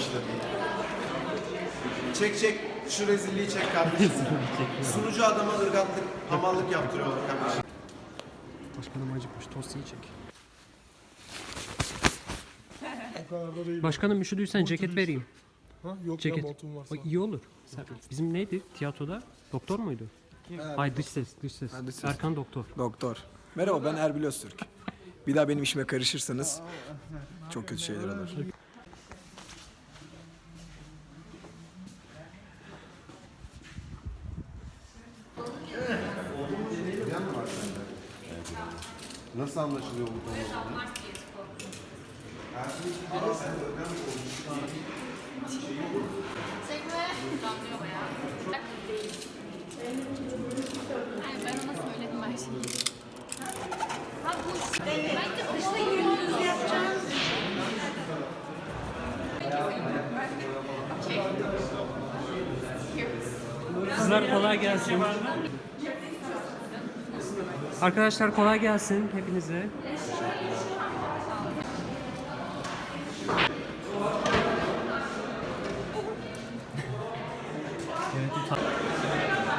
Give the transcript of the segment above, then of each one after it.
başladı. Çek çek. Şu rezilliği çek kardeşim. Sunucu adama ırgatlık, hamallık yaptırıyorlar kardeşim. Başkanım acıkmış tost yiyecek. O kadar da değil. Başkanım üşüdüysen ceket vereyim. Ha? Yok Ceket. ya montum var. O iyi olur. Sen, bizim neydi tiyatroda? Doktor muydu? Hayır dış ses, dış ses. dış ses. Erkan doktor. Doktor. Merhaba ben Erbil Öztürk. Bir daha benim işime karışırsanız çok kötü şeyler olur. Nasıl anlaşılıyor bu konu? Çekme. Damlıyor bayağı. Hayır, ben ona söyledim kolay gelsin. Arkadaşlar kolay gelsin hepinize.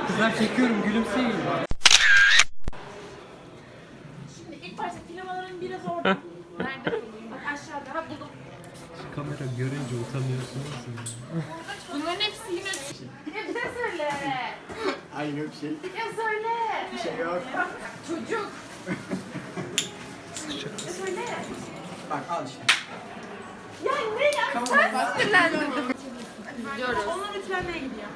Kızlar çekiyorum gülümseyin. Şimdi ilk başta filamaların biraz orada. Nerede buldum? Bak aşağıda. Ha buldum. Kamera görünce utanıyorsunuz. Bunların hepsi yine... Ya bir de söyle. Aynı bir şey. Ya söyle. Şey yok. Çocuk. Söyle. Bak al işte. Ya ne ya? Sen sinirlendin. Gidiyoruz. Onlar ütülenmeye gidiyor.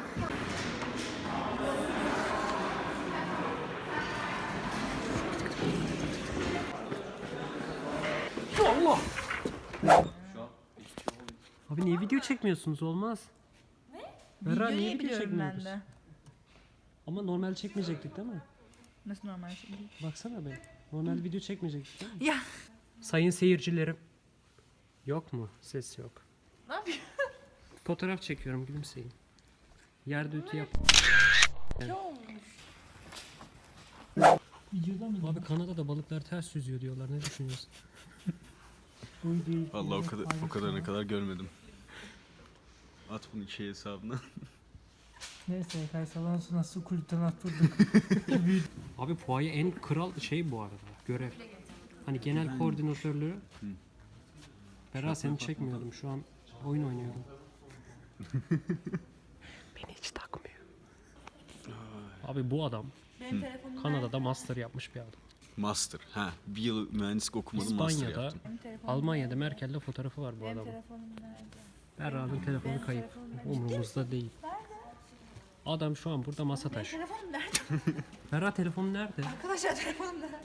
Allah! Abi niye video çekmiyorsunuz olmaz. Ne? Berra niye video çekmiyoruz? Ama normal çekmeyecektik değil mi? Nasıl normal şey değil? Baksana be. Normal video çekmeyecektik değil mi? Ya. Sayın seyircilerim. Yok mu? Ses yok. Ne yapıyorsun? Fotoğraf çekiyorum gülümseyin. Yerde ütü yap. Abi Kanada'da balıklar ters yüzüyor diyorlar. Ne düşünüyorsun? Vallahi o kadar o kadarına kadar görmedim. At bunu şey hesabına. Neyse Faysal'dan sonra su kulüpten attırdık. Abi Puay'a en kral şey bu arada. Görev. Hani genel koordinatörlüğü. Bera seni çekmiyordum. Şu an oyun oynuyorum. Beni hiç takmıyor. Abi bu adam Benim telefonum Kanada'da master yapmış bir adam. Master. Ha, bir yıl mühendislik okumadım master İspanya'da, yaptım. Almanya'da Merkel'le fotoğrafı var bu Benim adamın. telefonum nerede? Berra'nın telefonu kayıp. Umurumuzda değil. Adam şu an burada masa taşı. Telefonum nerede? Berra telefonu nerede? Arkadaşlar telefonum nerede?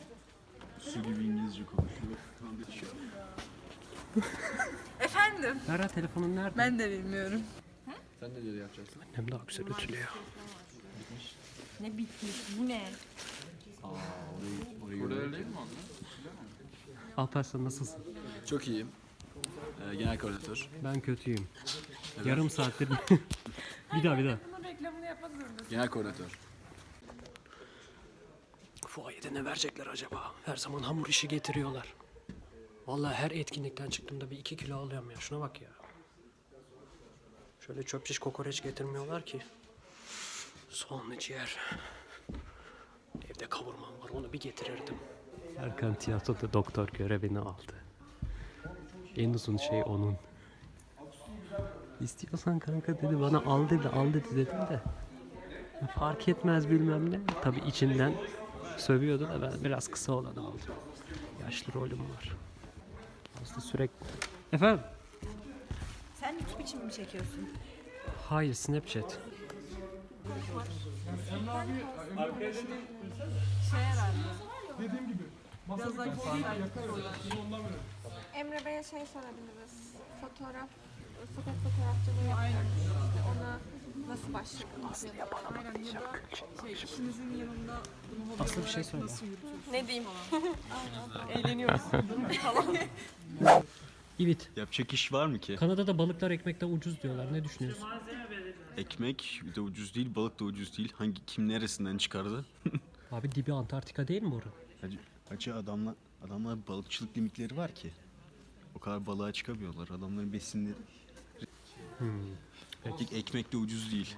Su gibi İngilizce konuşuyor. Tam bir şey. Efendim? Berra telefonun nerede? Ben de bilmiyorum. Annem daha güzel ütülüyor. Ne bitmiş? Bu ne? Alparslan nasılsın? Çok iyiyim. Ee, genel koordinatör. Ben kötüyüm. Yarım saattir... bir daha bir daha. Bunun reklamını yapmak zorundasın. Genel koordinatör. Fuayede ne verecekler acaba? Her zaman hamur işi getiriyorlar. Vallahi her etkinlikten çıktığımda bir iki kilo alıyorum ya. Şuna bak ya. Şöyle çöp şiş kokoreç getirmiyorlar ki. Soğanlı ciğer. Evde kavurmam var onu bir getirirdim. Erkan tiyatroda doktor görevini aldı. En uzun şey onun. İstiyorsan kanka dedi bana al dedi al dedi dedim de. Fark etmez bilmem ne. Tabii içinden sövüyordu da ben biraz kısa olanı aldım. Yaşlı rolüm var. Aslında sürekli... Efendim? Sen YouTube için mi çekiyorsun? Hayır Snapchat. Dediğim gibi. Emre Bey'e şey sorabiliriz. Fotoğraf, sokak fotoğrafçılığı yapıyoruz. İşte ona nasıl başladınız? ya da- Aynen ya da şey, işinizin yanında bunu hobi Aslı bir şey söyle. nasıl yürütüyorsunuz? Ne diyeyim? Eğleniyoruz. Evet. Yapacak iş var mı ki? Kanada'da balıklar ekmekten ucuz diyorlar. Ne düşünüyorsun? Ekmek de ucuz değil, balık da ucuz değil. Hangi kim neresinden çıkardı? Abi dibi Antarktika değil mi oranın? Hacı, hacı adamlar adamlar balıkçılık limitleri var ki. O kadar balığa çıkamıyorlar. Adamların besinleri Ek- ekmek de ucuz değil.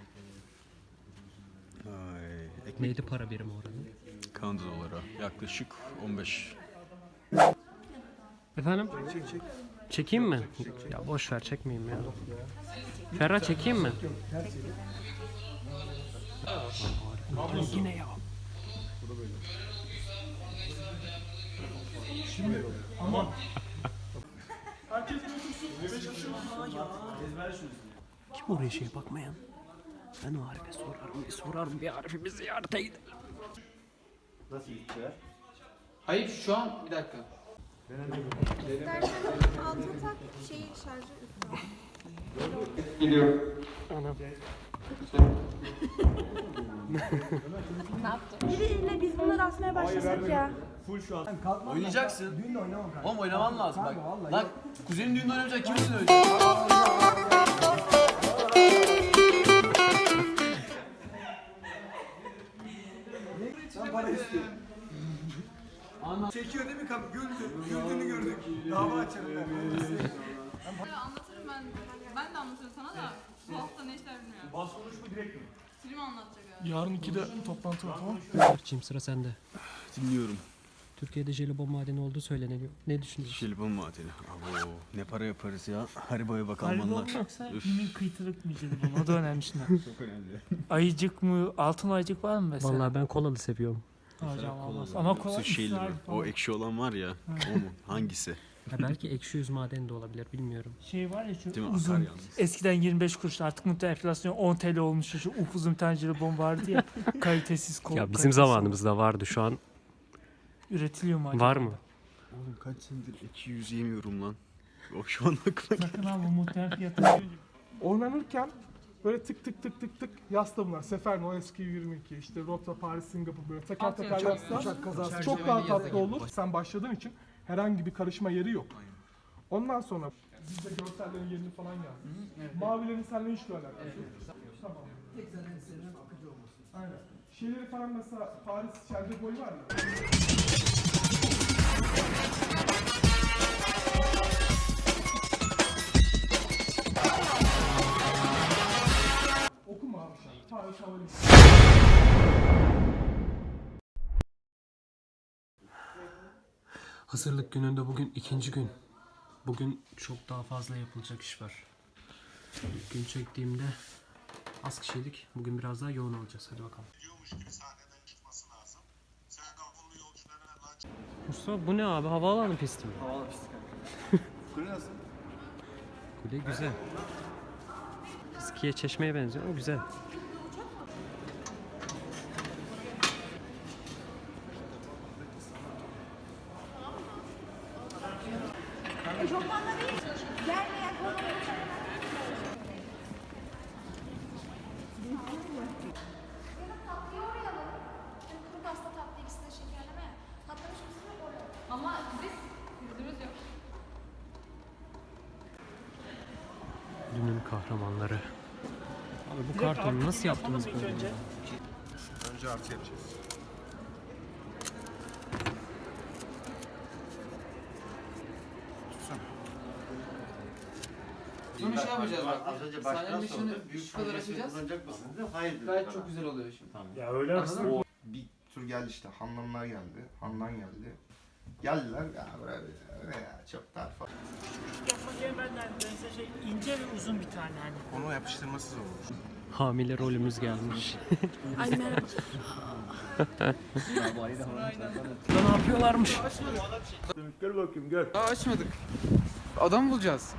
Ay, ekmek Neydi para birimi oranın? Kanada dolara yaklaşık 15. Efendim? Çekeyim mi? Ya boş ver çekmeyeyim ya. Ferra çekeyim mi? Yine ya. Kim oraya şeye bakmayan? Ben o Arif'e sorarım, bir sorarım bir Arif'i bir ziyarete gidelim. Hayır şu an bir dakika. İstersen altına tak şeyi şarjı üstüne. Anam. Biriyle biz bunları asmaya başlasak ya. Oynayacaksın. Oğlum oynaman lazım bak. Lan kuzenin düğünde oynamayacak kim düğünde oynayacak? Çekiyor değil mi kapı? Güldü. Güldüğünü gördük. Dava açalım. Anlatırım ben. Ben de anlatırım sana da. Bu hafta ne işler bilmiyorum. Bas konuş mu direkt mi? Film anlatacak herhalde. Yarın 2'de toplantı var tamam Berkçiğim sıra sende. Dinliyorum. Türkiye'de jelibon madeni olduğu söyleniyor. Ne düşünüyorsun? Jelibon madeni. Abo, ne para yaparız ya. Haribo'ya bak Almanlar. olmazsa Üf. kimin kıytırık mı jelibon? O da önemli şimdi. Çok önemli. Ayıcık mı? Altın ayıcık var mı mesela? Vallahi ben kolalı seviyorum. Hocam olmaz. Ama Yoksa kola şeyli mi? ısrar O ekşi olan var ya. o mu? Hangisi? Ya belki ekşi yüz madeni de olabilir bilmiyorum. Şey var ya şu Değil mi? uzun. Akar yalnız. Eskiden 25 kuruş artık muhtemelen enflasyon 10 TL olmuş şu upuzun tane jelibon vardı ya. kalitesiz kola. Ya bizim kalitesiz zamanımızda vardı şu an. Üretiliyor mu acaba? var mı? Oğlum kaç senedir ekşi yüz yemiyorum lan. O şu an aklıma Sakın al bu muhtemelen fiyatı. Oynanırken böyle tık tık tık tık tık yasta bunlar. Seferno eski 22 işte Rota Paris Singapur böyle teker teker yasta. Uçak kazası. Çok daha tatlı olur. Sen başladığın için herhangi bir karışma yeri yok. Ondan sonra biz de görsellerin yerini falan yazdık. Mavilerin seninle hiçbir alakası yok. Tamam. Tek zaten senin akıcı olması. Aynen. Şeyleri falan mesela Paris Şerde boyu var ya. Hazırlık gününde bugün ikinci gün. Bugün çok daha fazla yapılacak iş var. İlk gün çektiğimde az kişiydik. Bugün biraz daha yoğun olacağız. Hadi bakalım. Mustafa bu ne abi? Havaalanı pisti mi? Havalı pisti kanka. Kule nasıl? Kule güzel. Skiye çeşmeye benziyor ama güzel. Kuru pasta tatlı ikisi de şekerleme ya. Tatlı hiçbirisi yok orada. Ama biz yüzümüz yok. Dünün kahramanları. Abi bu kartonu nasıl yaptınız böyle? ya? Önce artı yapacağız. Bunu şey yapacağız bak. Az önce Sahnenin baştan dışını sordu. Büyük şu kadar açacağız. kullanacak mısın? dedi. Hayır dedi. Gayet çok güzel oluyor şimdi. Ya öyle Anladın mı? Bir tur geldi işte. Handanlar geldi. Handan geldi. Geldiler. Ya buraya buraya ya çok dar falan. Yapmak yerine ben de mesela şey ince ve uzun bir tane hani. Onu yapıştırması zor olur. Hamile rolümüz gelmiş. Ay merhaba. ne yapıyorlarmış? Daha açmadık. Adam bulacağız.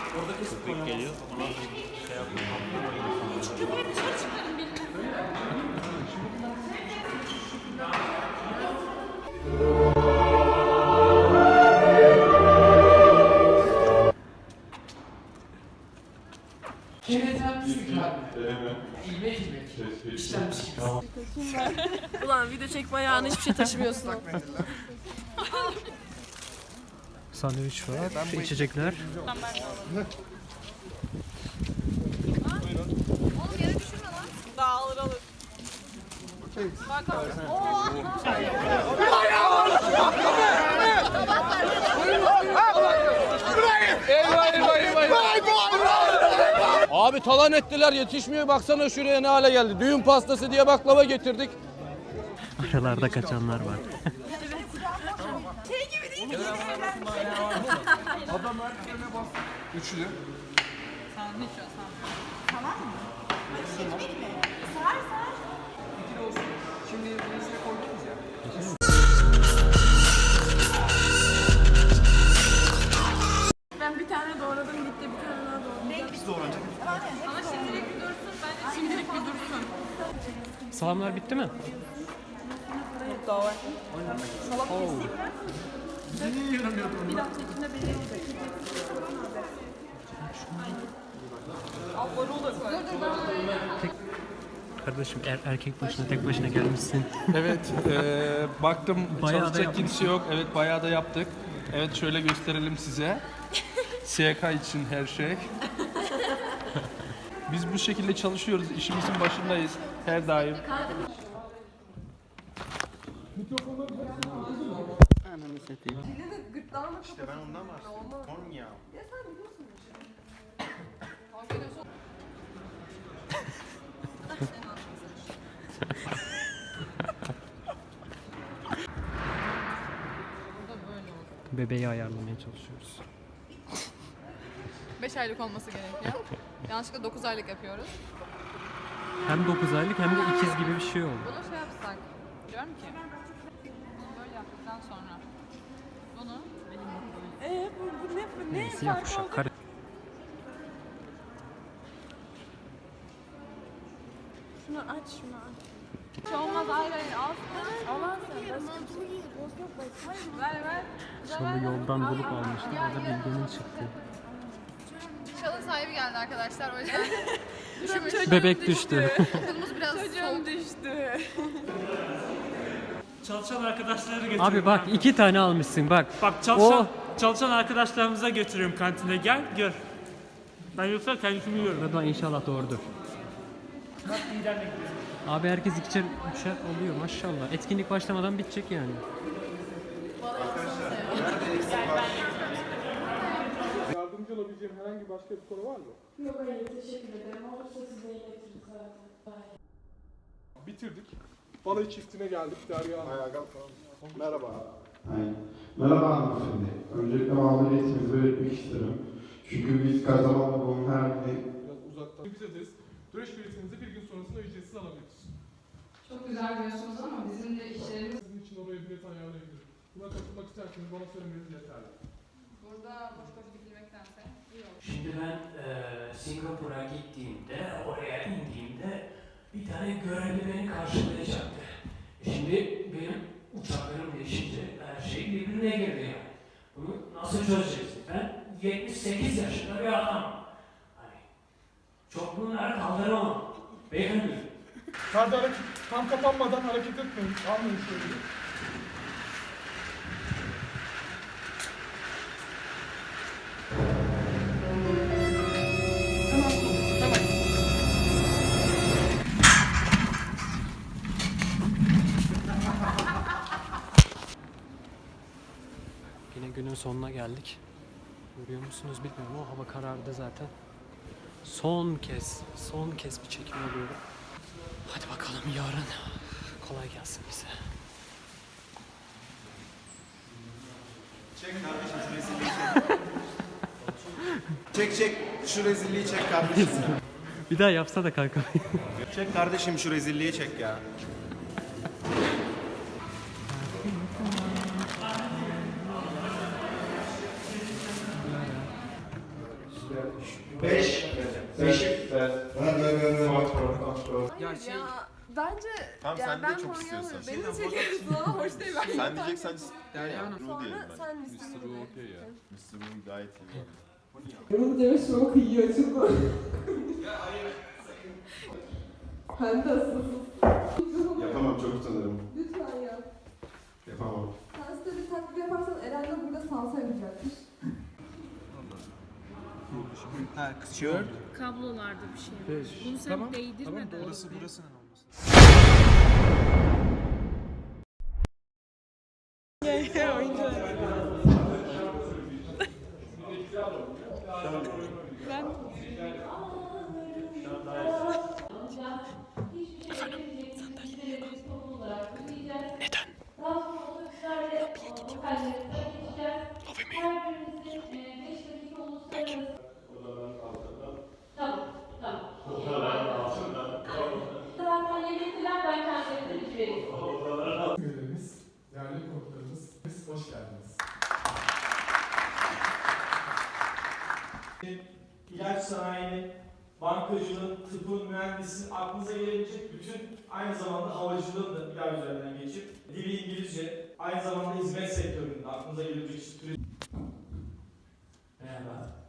Ulan video çekme ayağına hiçbir şey taşımıyorsun. Sandviç var, içecekler. Oğlum yere düşürme lan. Dağılır alır. Abi talan ettiler yetişmiyor baksana şuraya ne hale geldi. Düğün pastası diye baklava getirdik. Aralarda kaçanlar var. Üçlü. Ben bir tane doğradım gitti bir tane daha doğradım. Biz doğranacak. Ama şimdilik bir dursun bence şimdilik bir dursun. Salamlar bitti mi? Kardeşim er, erkek başına tek başına gelmişsin. Evet, eee, baktım Bayağı çalışacak kimse yok. Evet, bayağı da yaptık. Evet, şöyle gösterelim size. SK için her şey. Biz bu şekilde çalışıyoruz, işimizin başındayız her daim. İşte ben ondan bahsediyorum. Form ya. Bebeği ayarlamaya çalışıyoruz. 5 aylık olması gerekiyor. Yanlışlıkla 9 aylık yapıyoruz. Hem 9 aylık hem de ikiz gibi bir şey oldu. Bunu şey yapsak. Diyorum ki. Yaptıktan sonra. Bunu Ee bu, bu ne, bu ne Siyah fark oldu? Kare. Şunu aç şunu aç. hiç olmaz hayır al. Sen. Ver ver. Sonra yoldan bulup almışlar. O da bildiğinin çıktı. Çalın sahibi geldi arkadaşlar o yüzden. Üşümüş. Bebek düştü. Okulumuz biraz soğuk. Çocuğum düştü. Çalışan arkadaşları götürüyorum. Abi bak iki tane almışsın bak. Bak çalışan, O- çalışan arkadaşlarımıza götürüyorum kantine. Gel gör. Ben yoksa kendisini yiyorum. Rıdvan inşallah doğrudur. Abi herkes ikişer üçer oluyor maşallah. Etkinlik başlamadan bitecek yani. Yardımcı olabileceğim herhangi başka bir konu var mı? Yok hayır teşekkür ederim. Olursa size iletirim zaten. Bitirdik. Balayı çiftine geldik Derya Hanım. Merhaba. Aynen. Merhaba hanımefendi. Öncelikle mağduriyetimizi belirtmek isterim. Çünkü biz kazanma bunun her gün Biraz uzaktan. Biz ederiz. Döneş biletinizi bir gün sonrasında ücretsiz alabiliriz. Çok güzel diyorsunuz ama bizim de işlerimiz Sizin için oraya bilet ayarlayabilirim. Buna katılmak isterseniz bana söylemeniz yeterli. burada boş boş dikilmektense iyi olur. Şimdi ben e, Singapur'a gittiğimde, oraya indiğimde bir tane görevli beni karşılayacaktı. E Şimdi benim uçaklarım değişince her şey birbirine girdi yani. Bunu nasıl çözeceğiz? Ben 78 yaşında bir adamım. Hani çok bunları kaldıramam. Beyefendi, hareket, tam kapanmadan hareket etmeyin. Almayın şöyle. Sonuna geldik. Görüyor musunuz bilmiyorum o hava karardı zaten. Son kez, son kez bir çekim alıyorum. Hadi bakalım yarın. Kolay gelsin bize. Çek kardeşim şu rezilliği çek. çek çek şu rezilliği çek kardeşim. Bir daha yapsa da kanka. çek kardeşim şu rezilliği çek ya. Tamam, yani sen de ben çok konuyu istiyorsan. Beni çekiyorsun ama hoş değil ben. Sen diyeceksen Derya Hanım. Ru diyelim Sonra ben. sen Mr. Ru okey ya. Mr. Ru gayet iyi. Bunu deme çok iyi açıldı. Ben de asılsın. yapamam çok utanırım. Lütfen ya. Yapamam. Sen size bir taklit yaparsan Eren de burada salsa yapacakmış. Ha, kısıyor. Kablolarda bir şey var. Bunu sen değdirme de. Burası değerli konuklarımız. Hoş geldiniz. İlaç sanayini, bankacılığın, tıpın, mühendisliğin aklınıza gelebilecek bütün aynı zamanda havacılığın da bir üzerinden geçip dili İngilizce, aynı zamanda hizmet sektöründe aklınıza gelebilecek bir turizm. Merhaba.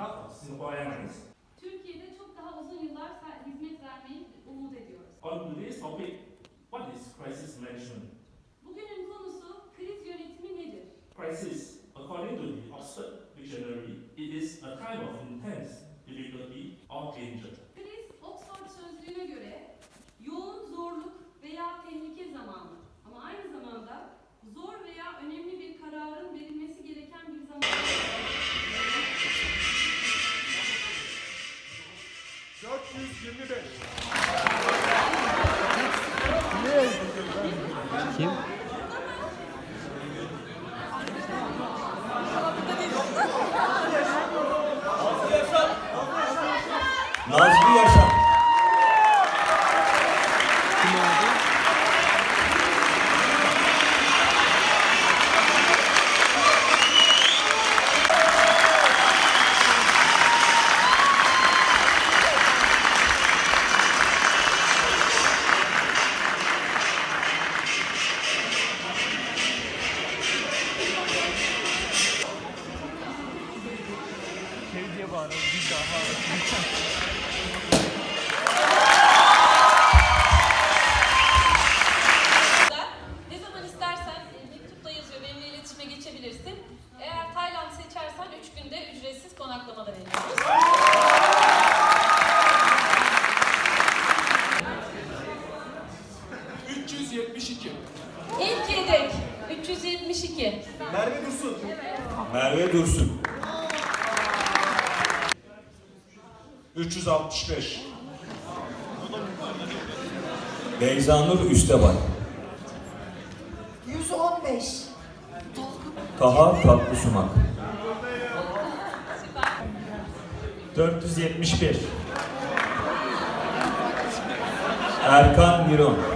Singapore Airlines, Türkiye'de çok daha uzun yıllar hizmet vermeyi umut ediyoruz. on today's topic, what is crisis management? Bugünün konusu kriz yönetimi nedir? Crisis, according to the Oxford Dictionary, it is a time of intense difficulty or danger. Kriz, Oxford sözlüğüne göre yoğun zorluk veya tehlike zamanı ama aynı zamanda zor veya önemli bir kararın verilmesi gereken bir zaman. 425. Kim? konaklamalar ediyoruz. İlk yedek 372. Merve Dursun. Merve Dursun. 365. Beyza Nur Üstebay. 115. Taha Tatlısumak. 1971. Erkan Miron.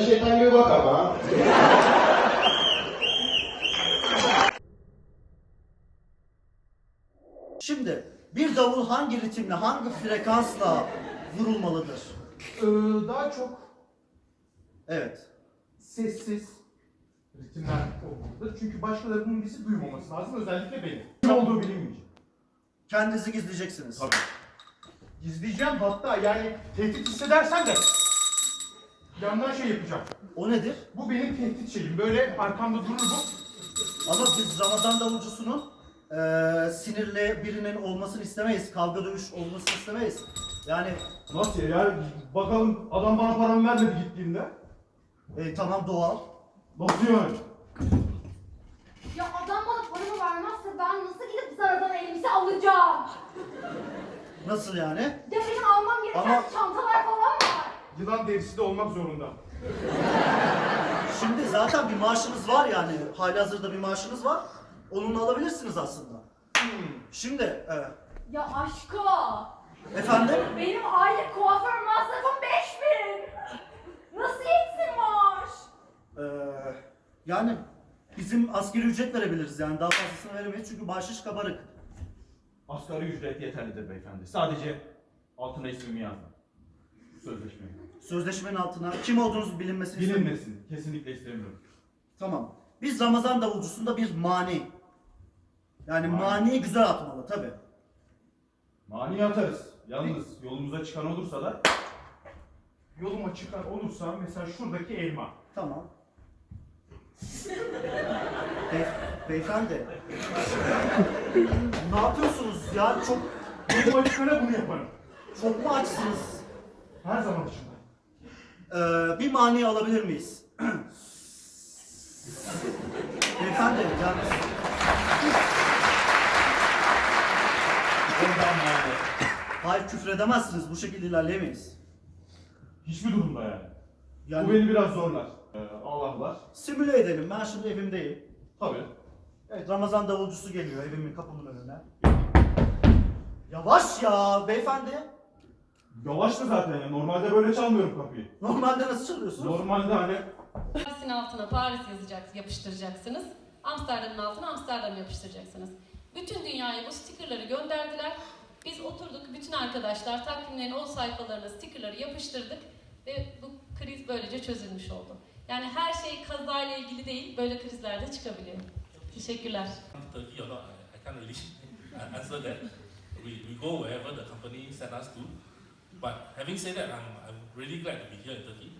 Gelse şeytan gibi bakar bana. Şimdi bir davul hangi ritimle, hangi frekansla vurulmalıdır? Ee, daha çok Evet. sessiz ritimler olmalıdır. Çünkü başkalarının bizi duymaması lazım. Özellikle benim. Ne olduğu bilinmeyecek. Kendinizi gizleyeceksiniz. Tabii. Gizleyeceğim hatta yani tehdit hissedersen de yandan şey yapacağım. O nedir? Bu benim tehdit şeyim. Böyle arkamda durur bu. Ama biz Ramazan davulcusunun eee sinirli birinin olmasını istemeyiz. Kavga dövüş olmasını istemeyiz. Yani Nasıl ya? Yani bakalım adam bana paramı vermedi gittiğinde. e, tamam doğal. Nasıl yani? Ya adam bana paramı vermezse ben nasıl gidip Zara'dan elbise alacağım? Nasıl yani? Ya benim almam gereken Ama- çantalar falan. Yılan derisi de olmak zorunda. Şimdi zaten bir maaşınız var yani. Halihazırda bir maaşınız var. Onunla alabilirsiniz aslında. Şimdi e, Ya aşko. efendim Benim aylık kuaför masrafım 5000. Nasıl yetsin maaş? e, yani bizim asgari ücret verebiliriz yani daha fazlasını veremeyiz çünkü bahşiş kabarık. Asgari ücret yeterlidir beyefendi. Sadece altına ismimi yazdım. Sözleşmeye. Sözleşmenin altına kim olduğunuz bilinmesini istemiyorum. Bilinmesin. Kesinlikle istemiyorum. Tamam. Biz Ramazan davulcusunda bir mani. Yani Mani. mani güzel atmalı tabi. Mani atarız. Yalnız yolumuza çıkan olursa da yoluma çıkan olursa mesela şuradaki elma. Tamam. Bey, beyefendi. ne yapıyorsunuz ya? Çok Yoluma çıkana bunu yaparım. çok mu açsınız? Her zaman içinde. Ee, bir mani alabilir miyiz? beyefendi mani. hayır küfredemezsiniz. Bu şekilde ilerleyemeyiz. Hiçbir durumda yani. Yani- Bu beni biraz zorlar. Ee, Allah var. Simüle edelim. Ben şimdi evimdeyim. Tabii. Evet Ramazan davulcusu geliyor evimin kapımın önüne. Yavaş ya beyefendi. Yavaştı zaten ya. Normalde böyle çalmıyorum kapıyı. Normalde nasıl çalıyorsunuz? Normalde hani Paris'in altına Paris yazacak, yapıştıracaksınız. Amsterdam'ın altına Amsterdam yapıştıracaksınız. Bütün dünyaya bu stickerları gönderdiler. Biz oturduk, bütün arkadaşlar takvimlerin o sayfalarına stickerları yapıştırdık ve bu kriz böylece çözülmüş oldu. Yani her şey kazayla ilgili değil, böyle krizler de çıkabiliyor. Teşekkürler. Turkey or not, I can't really answer that. We, we go wherever the company send us to. But having said that, I'm, I'm really glad to be here in Turkey.